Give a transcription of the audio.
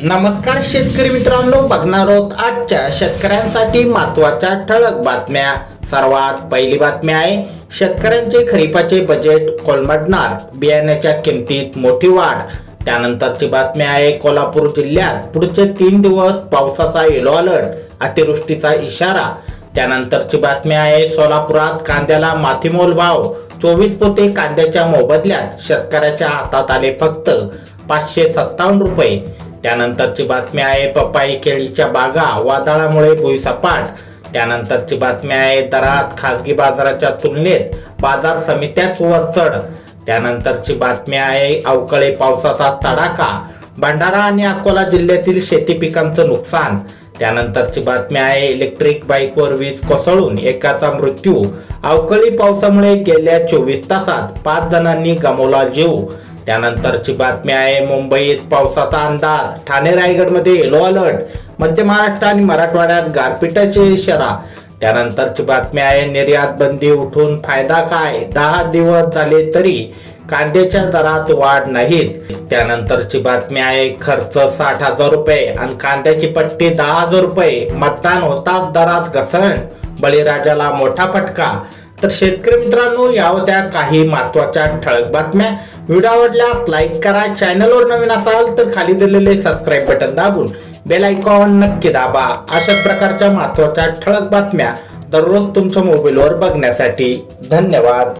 नमस्कार शेतकरी मित्रांनो बघणार आहोत आजच्या शेतकऱ्यांसाठी महत्त्वाच्या ठळक बातम्या. सर्वात पहिली बातमी आहे शेतकऱ्यांचे खरीपाचे बजेट कोलमडणार. बियाण्याच्या किमतीत मोठी वाढ. त्यानंतरची बातमी आहे कोल्हापूर जिल्ह्यात पुढचे तीन दिवस पावसाचा येलो अलर्ट अतिवृष्टीचा इशारा. त्यानंतरची बातमी आहे सोलापुरात कांद्याला माथीमोल भाव. चोवीस पोते कांद्याच्या मोबदल्यात शेतकऱ्याच्या हातात आले फक्त पाचशे सत्तावन्न रुपये. त्यानंतरची बातमी आहे पपाई केळीच्या बागा वादळामुळे भुईसपाट. त्यानंतरची बातमी आहे दरात खासगी बाजाराच्या तुलनेत बाजार समित्याच वरचढ. त्यानंतरची बातमी आहे अवकाळी पावसाचा तडाखा. भंडारा आणि अकोला जिल्ह्यातील शेती पिकांचं नुकसान. त्यानंतरची बातमी आहे इलेक्ट्रिक बाईकवर वीज कोसळून एकाचा मृत्यू. अवकाळी पावसामुळे गेल्या चोवीस तासात पाच जणांनी गमावला जीव. त्यानंतरची बातमी आहे मुंबईत पावसाचा अंदाज. ठाणे रायगडमध्ये येलो अलर्ट मध्य महाराष्ट्र आणि मराठवाड्यात गारपिटाचे इशारा. त्यानंतरची बातमी आहे निर्यात बंदी उठून फायदा काय? दहा दिवस झाले तरी कांद्याच्या दरात वाढ नाहीत. त्यानंतरची बातमी आहे खर्च साठ हजार रुपये आणि कांद्याची पट्टी दहा हजार रुपये. मतदान होताच दरात घसरण. बळीराजाला मोठा फटका. तर शेतकरी मित्रांनो या होत्या काही महत्त्वाच्या ठळक बातम्या. व्हिडिओ आवडल्यास लाईक करा. चॅनलवर नवीन असाल तर खाली दिलेले सबस्क्राईब बटन दाबून बेल आयकॉन नक्की दाबा. अशा प्रकारच्या महत्त्वाच्या ठळक बातम्या दररोज तुमच्या मोबाईलवर बघण्यासाठी धन्यवाद.